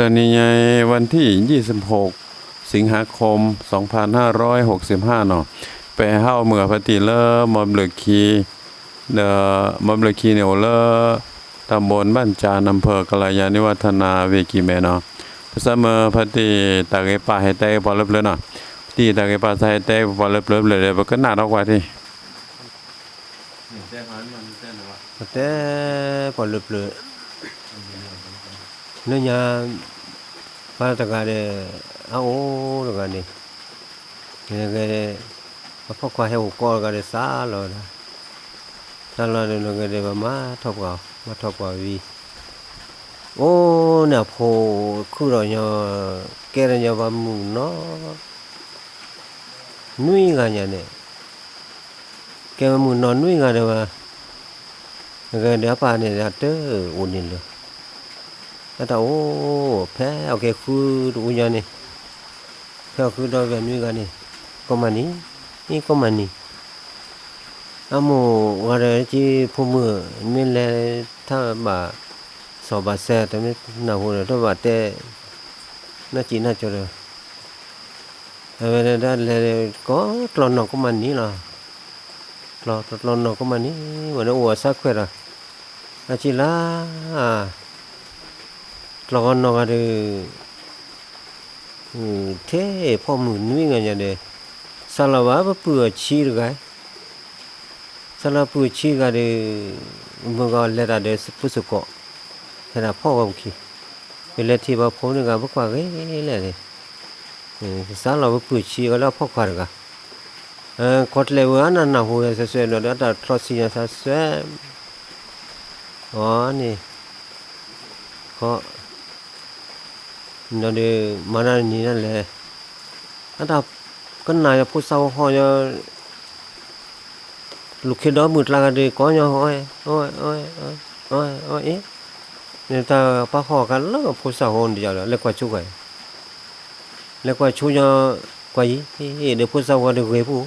ตอนนี้ไงวันที่ 26 สิงหาคม 2565 เนาะไปเฮาเมือพติเลอมอมเลือคีเดอมอมเลือคีเนี่ยเลอตำบลบ้านจานอำเภอกะลายานิวัฒนาเวกีแมเนาะภาษาเมือพติตากเอปาให้แตกพอเล็บเลยเนาะที่ตากเอปาใส่แตกพอเล็บเลยเลยบ่ก็น่ารักว่าที่แต่พอลึกเลยเนี่ยยาปาตะกาเดอาโอตะกานี่เนี่ยก็มาพอควาให้กอก็ได้สาลอนะสาลอเนี่ยก็ได้มาทบกามาทบกาวีโอ้เนี่ยพอคือเราเนี่ยแกเนี่ยว่ามุเนาะนุ้ยกันเนี่ยแกมามุนอนนุ้ยกันเด้อว่า cái đứa bà này là tớ ổn định rồi nó ta ô phé ở cái khu đủ แล้แต่โอ้แพ้โอเคคืออุญานี่แพ้คือดอยแบบนี้กันนี่ก็มานี่นี่ก็มานี่อามูอะไรที่พูมือไม่เลถ้าบาสอบบาแซ่แต่ไม่หนาหัวเลยถ้าบาแต่น่าจีน่าจะเลยเวลาได้เลยก็ตลอนนก็มันนี้ล่ะตลอนตลอนนก็มันนี่วันนี้อัวซักเพื่อละอาจิลา รเปื่อชีกันเดมึงก็เล่นอะไรสุสุกะเห็นพ่อว่าโอเคเป็นเล่นที่ว่าพ่อเนี่ยก็บอกว่าเฮ้ยเลยสารวัตรเปื่อชีก็แล้วพ่อควากัน kotle wana na hu se se no da trosi ya sa se o ni ko no de mana ni na le ata kan na ya pu sau ho ya lúc khi đó mượt là đi có nhau ôi ôi ôi ôi ôi ôi ý người ta bác họ cái lớp phụ xã hồn đi giờ lấy qua chú vậy lấy qua chú nhau qua ý để phụ xã hồn được ghế phụ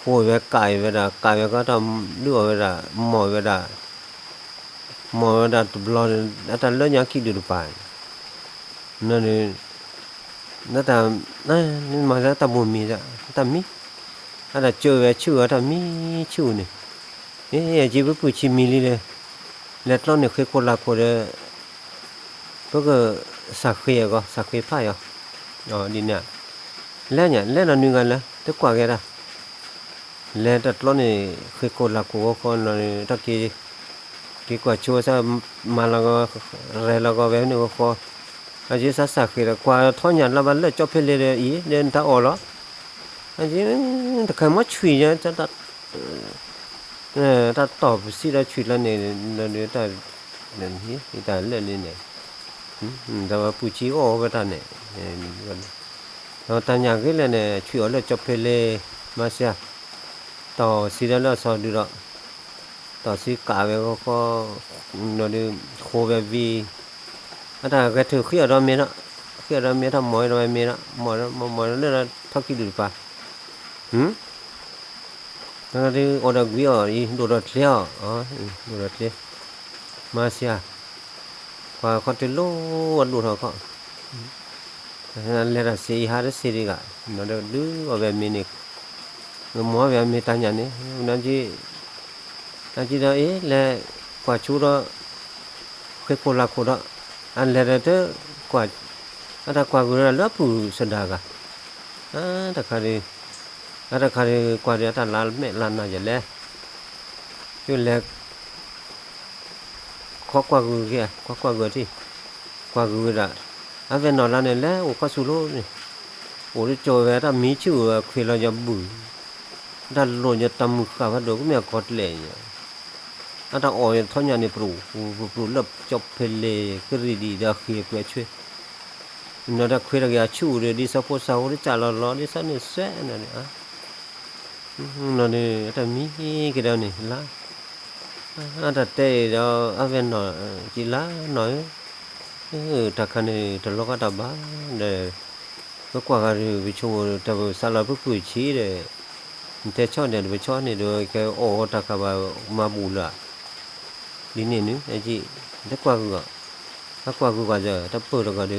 พูดไว้ไก่เวลาไก่เวลาทำด้วยเวลาหมอเวลาหมอเวลาตุบลอนอาจารย์เล่นยาคิดดูไปนั่นนี่นั่นตามนั่นนี่มาแล้วตาบุญมีจ้ะตามีอาจารย์เจอไว้ชื่อตามีชื่อนี่เอ๊ะจีผู้ชิมีเลยแล้วตอนนี้เคยคนละคนเลยพวกก็สักเขียก็สักเขียไพ่อ๋อดีเนี่ยแล้วเนี่ยแล้วนอนนึงกันแล้วแต่กว่าแกละ lẽ đặt lót này, khi cô là của con rồi đặt kỳ kỳ quả chua sa mà là có rẻ là có bé nữa có anh chỉ sát sạc khi là qua thôi nhận là vẫn là cho phê lê ý, nên ta ở đó anh chỉ thực khai mất chùi nhá ta ta ta tỏ xí ra chùi là này, là nếu ta nên hi ta lên lên này. Ta vào ừ, bù chí ổ với ta này. Nó ta nhà cái là này chùi ở là cho phê lê, mà ต่อซีแล้วเราสอนดูละต่อซีกาเวก็ก็เราดูโคเววีอันนั้นก็ถือขี้อเราเมียนะขี้อเราเมียทำหมอยไรเมียนะหมอยหมอยนี่องเราทักกี่ดูปะหืมนั่นคือออดวิออีดูดัดเลี้ยอ๋อดูดัดเลี้ยมาเสียพอคอนเทนโลวันดูเขาก็นั่นเรื่องสีฮาร์ดสีดีกะนั่นเรื่อดูเอาแบบมินิก ve mi ta nya ne na ji na ji da e le kwa chu ro ခွေကိုလာကိုတော့အန်လေတဲ့ကွာအတာကွာကူရလပူစဒါကအာတခါလေအတာခါလေကွာရတာလာမဲ့လာနာရလေကျွလေခေါ်ကွာကူကခေါ်ကွာကူတိကွာကူရအဝဲနော်လာနေလဲဟိုခွဆူလို့ဟိုကြော်ရတာမီချူခွေလာရဘူး ดันโลยตำมือขาวดูก็มีกอดเลยอันทางอ่อยท่อนยานี่ปลูกปลูกเล็บจบเพลเลก็รีดีดาเคียเพื่อช่วยนอดาเคียระยะชูเรดีสักพอสาวได้จ่าล้อล้อได้สักเนี่ยแซ่นั่นเนี่ยอ่ะนั่นเนี่ยแต่มีกี่เดียวนี่ละอันแต่เตะเราอาเวนหน่อยจีละหน่อยเออตะคันนี่ตะลอกตะบ้าเด้อกว่าก็ไปชูตะซาลาบุกุชี้เด้ nte chonde be chone do ke o ta ka ba ma bula dine nu aji da kwa ga ta kwa ga ja ta pu da ga de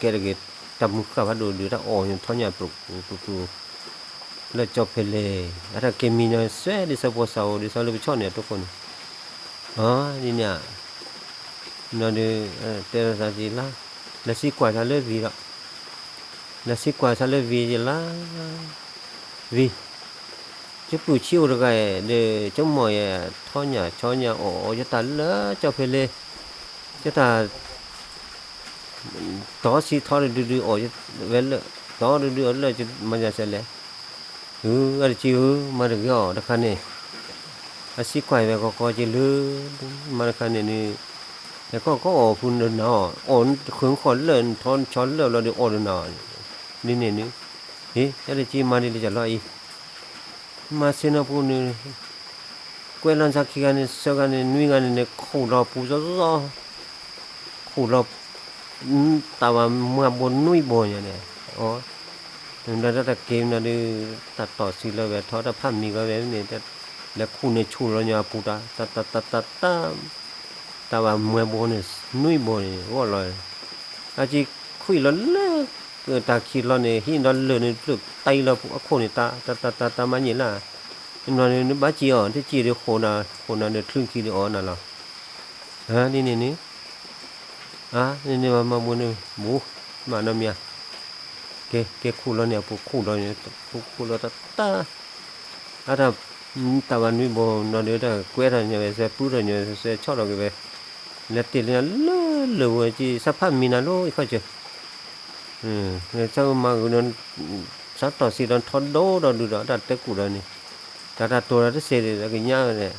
ke da ge ta mu ka ba do de ta o nyu tho nya pru pru pru la cho pele ara ke mi no swe de sa po sa o de sa le chone to kon ha dine nó de te ra sa ji la la si kwa sa le vi la la si kwa sa le vi la vi chứ bù chiêu được cái để trong mọi thọ nhà cho nhà ổ cho ta lỡ cho phê lê cho ta đó si thọ được đưa ổ cho về lỡ đó được đưa lỡ cho mà nhà sẽ lẽ ừ ở chiêu mà được cái ổ được khăn này à si quay về có có chỉ lư mà được khăn này nè để có có ổ phun được nó ổn hướng khỏi lên thon chón lỡ là được ổ được nó đi nè nữa đi cái là chi mà đi để trả lại มาเซนปูนี่กวยลันสักขี้กันนี่เสกันนี่นุย မဆင်းပူနေကွဲလန်စားခိကနေဆောကနေနွိကနေနဲ့ခုတော့ပူစောစောခုတော့တာဝမဘွန်နွိဘောရနေဩဒါတတ်ကင်းနေတတ်တော်စီလောပဲထောတာဖတ်မိကပဲနေတဲ့လက်ခုနဲ့ချိုးရညာပူတာတတ်တတ်တတ်တတ်တာဝမွေဘောနေနွိဘောနေဟောလောအကြီးခွိလောလဲ ตาคิดเราเนี่ยที่นอนเลยเนี่ยสึกไตเราพวกคนเนี่ยตาตาตาตาตามันเนี่ยล่ะนอนเนี่บ้าจีอ่อนที่จีเดียโคนาโคนาเนี่ยครึ่งคีเดอ่อนน่ะล่ะฮะนี่นี่นี่อะนี่นี่มามาบุญนี่ยหมูมาเนาะเมียเกเกคู่เราเนี่ยพวกคู่เราเนี่ยพวกคู่เราตาตาอะถ้าตะวันวิบนอนเดี๋ยวถ้าเกวเราเนี่ยเสียปูเราเนี่ยเสียชอบเราเก็บเลยเนี่ยตีเนี่ยเลื่อเลื่อจีสัพพามีน่โลอีเข้าใจ สเดกญาเนี่ย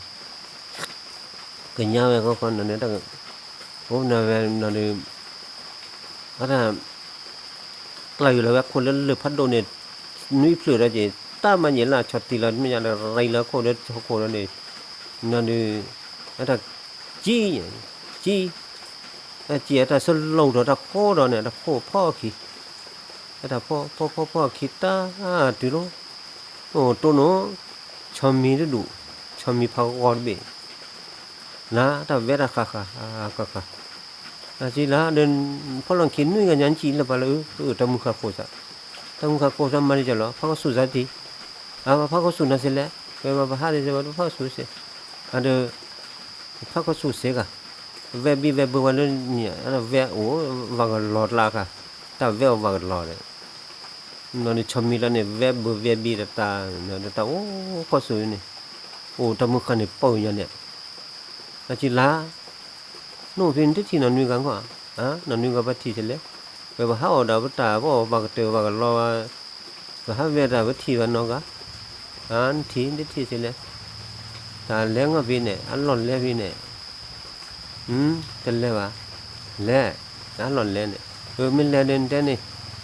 กญาเวก็คนเนี่ยตะโอ้นาเวนานี่อะกลายอยู่แล้วคนละ le พัดโดเนี่ยนุ้ยเปลือได้ตามันเห็นล่ะชอติละไม่ยาไรละคนเนี่ยคนเนี่ยนั่นนี่อะจีจีอะจีอะสโลดอตะโคดอเนี่ยตะโคพ่อขี้ แต่พอพอพอポポ来たあてろおとのちโみるるちょみパゴルべなたべมีかあかかอาแต่เวรักค่ะค่ะค่ะค่ะอาจีละเดินพอลังเข็นนุ่ยกันยันจีนละไปเลยเออตะมุขโคซะตะมุขโคซะมันจะหรอพระก็สุดสัติอาพระก็สุดนั่นเสร็จแล้วเวลาพระเดี๋ยวพระสุดเสร็จอันเดอพระก็สุดเสร็จะเวบีเวบวันเนี่ยอันเวโอ้วังหลอดลาค่ะแต่เวอวางหลอดเลย นอนชมีแล้วเนี่ยแวบเวบีตตาเนี่ยตาโอ้ก็สวยเนี่ยโอ้ตามือขันเนี่ยเป่าอย่างเนี่ยอาจิลาโน่นเป็นที่ที่นอนมีกันกว่าอะนอนมีกันปัจจุบันเลยไปบ่าวดาวตาบ่บากเตียวบากรอว่าบ่าเวลาปัจจุบันน้องกะอันทีนี่ที่เฉลี่ยตาเลี้ยงก็วีเนี่ยอันหล่นเลี้ยพี่เนี่ยอืมเฉลี่ยวะเลี้ยอันหล่นเลี้ยเนี่ยเออไม่เลี้ยเดินเดินเนี่ย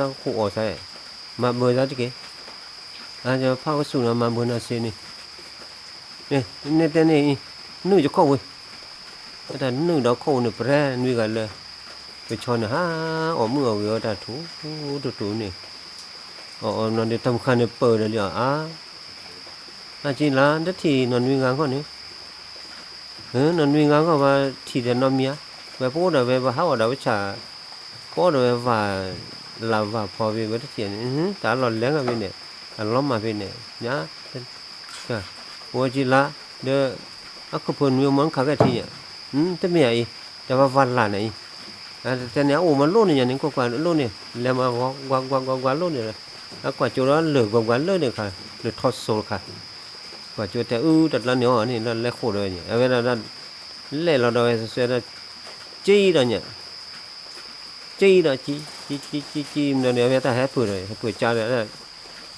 တော့ခုအော်ဆိုင်မမွေသားတကယ်အာကြောဖောက်စုနာမမွေနာစင်းနေနေနေတဲ့နေနုရခောက်ဝေးအဲ့ဒါနုတော့ခုနေပရန်နွေကလည်းပချောနဟာအော်မှုအော်ရောတာသူတူတူနေအော်အော်နော်ဒီတမ်ခါနေပေါ်တယ်လေအာအချင်းလာတတိနော်နွေငါခောနေဟမ်နော်နွေငါခောပါထီတယ်နော်မြာဘယ်ပိုးတယ်ဘယ်ဘာဟောတာဝချာပေါ်တယ်ဘာ อีแต่ว่าวันละไหน à thế này ủa mà luôn này nhà những con quán luôn này làm mà quán quán quán quán quán luôn này à quả chỗ đó lửa quán quán lớn này cả lửa thoát sổ cả quả chỗ thế ư đặt là nếu ở này là lấy khổ rồi nhỉ à bây giờ là lấy là rồi sẽ là chi rồi nhỉ chi rồi chi chi chi chi chi mà nếu bây giờ hết bữa rồi hết bữa cha rồi là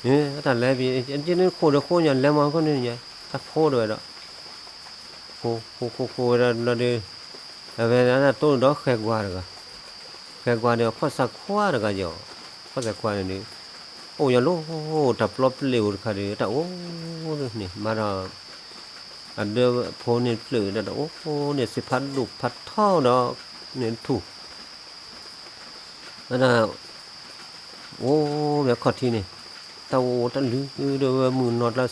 nhớ ta lấy vì anh chỉ nên khổ được khổ nhỉ làm mà con này nhỉ ta khổ rồi đó khổ khổ khổ khổ là là đi à bây giờ là tôi đó khét qua rồi แกกว่าเดียวพอสักขวาดก็จ่อพอสักขวานี่โอ้ยโลตับลบเร็วค่ะดิแต่โอ้นี่มาดออันเดียวโพนี่ปลือแต่โอ้โหเนี่ยสิพัดลูกพัดท่อดอกเนี่ยถูก อันน่ะโอ้แบบขอดทีนี่ตาโอตันลือเดอมือนอดละ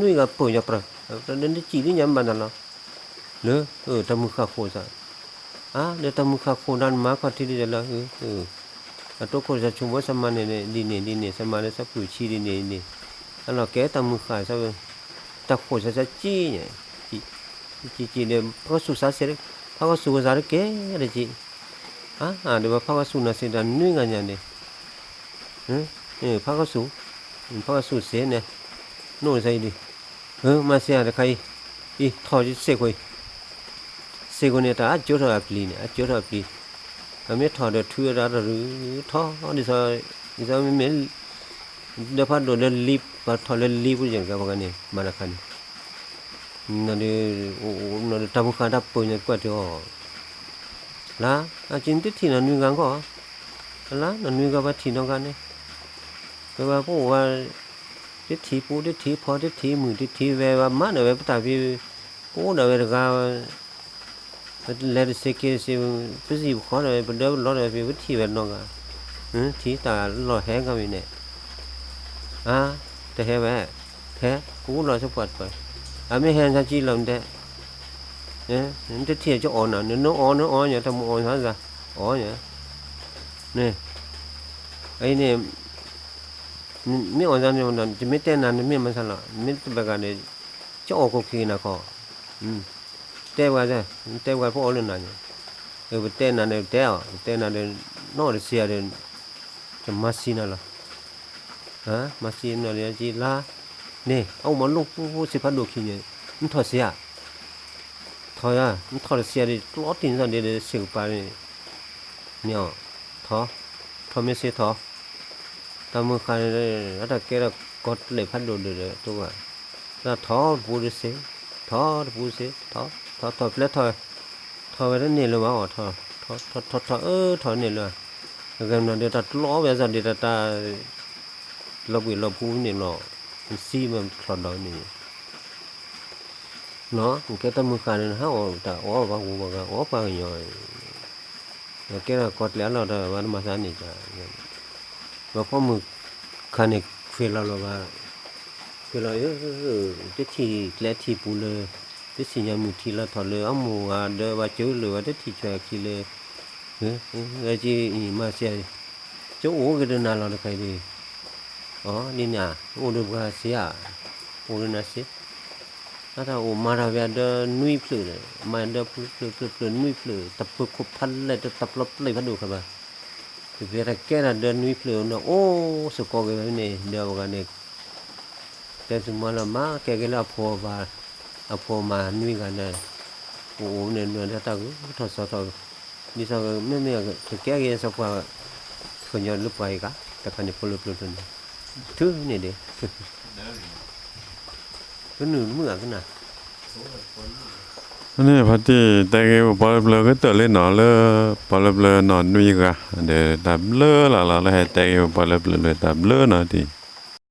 นุ่ยกับปุ๋ยอย่าปะตอนนั้นจีนี่ยำบันนั่นละเนอะเออตามือข้าโคซะอะเดี๋ยวตามือข้าโคนั่นมาขอดทีนี่เดี๋ยวละเออเออตัวคนจะชุมว่าสมานเนี่ยดีเนี่ยดีเนี่ยสมาเนี่ยสับปุ๋ยชีดีเนี่ยเนี่ยอันเราแก่ตามือขายซะเว้ตาโคจะจะจีเนี่ยจีจีเนี่ยเพราะสุสาเสร็จเพราะสุสาเร็จแก่เลยจี ato ko sa chumbo sama ne ne di ne di ne sama ne sa pu chi di ne ne ano ke tamu kha sa ta ko sa sa chi ne chi chi chi ne pa su sa se pa ko su sa ke de chi ah ah de pa ko su na se da nui nga nya ne hm eh pa ko su pa ko su se ne no sai di hu ma se ya de kai i tho ji se koi စေကုန်နေတာအကျိုးတော်ပလီနေအကျိုးတော်ပလီအမေထော်တဲ့ထူရတာရထောဒီဆိုဒီဆိုမင်းဒဖတ်တော့လီပထော်လီပူကြံကဘာကနေမနခန်နော်ဒီနော်တမခါတာပုံညကွက်တော့လာ ละอาจินติที่นันนุ่งกันก็ละนันนุ่งกับว่าที่นองกันเนี่ยก็ว่าพวกว่าทิฏฐิปูทิฏฐิพอทิฏฐิมือทิฏฐิเวว่ามันเวปตาพี่ปูนเวรกาเลดเสกเสพิสิบขอนเวปเดิมร้อนเวพี่วิธีเวนนองกันทีตาหล่อแห้งก็มีเนี่ยอ่าแต่แห้งแม่แท้กูหล่อสะพัดไปอะไม่แห้งชาจีลำเด้ นะล่ะฮะมาซีนะเลยจีลานี่เอามาลงผู้สิพัดดูขี้เนี่ยมันถอดเสียถอยอะมันถอดเสียดิล้อตินสันเดเสียไปเนี่ยถอถอไม่เสียถอตามมือใค รเลยแล้วแต่แกก็กดเลยพัดดูเลยตัวแล้วถอปูดเสียถอปูเสียถอ thọ thọ lết thôi thọ về đến nền luôn mà thọ thọ thọ thọ thọ ơ thọ nền luôn gần là để ta ló bây giờ để ta ta lo bị lo phú nền nó xi mà thọ đó nền nó cái tâm mưu khả nên hao ta ó vào cũng vào ó vào nhồi nó cái là cọt lẽ là đó và nó mà sáng này chả và có mưu khả này phi là là phi là cái thì lẽ thì bù lơ cái gì nhà mù thì là thọ lơ âm mù à đơ và chữ lửa cái thì chè khi lơ cái gì mà xe chỗ uống cái đơn nào là được cái gì ó đi nhà uống được cái gì à uống được cái gì ata o maravia de nui plu de ma de plu plu plu plu nui plu tap pu ko phal le de tap lop le phadu kha ba thì về ra cái là đơn nui plu nó ô sự có cái này đều cái này cái chúng mà là má cái cái là phô và à phô mà nui cái này ô nên nên ta ta thật sao thật như sao mấy mấy cái cái cái sao qua phần nhiều lúc vậy cả ta cần phải lúc lúc thứ này đi ก็หนึ่งเมื่อกันนะนี่พอดีแต่เกบอลเบลก็เตอเล่นหนอเลอบอลเบลหนอนนุยกะเดี๋ยวตับเลอหล่ะหล่ะแล้วให้แต่เกบอลเบลเลยตับเลอหนอที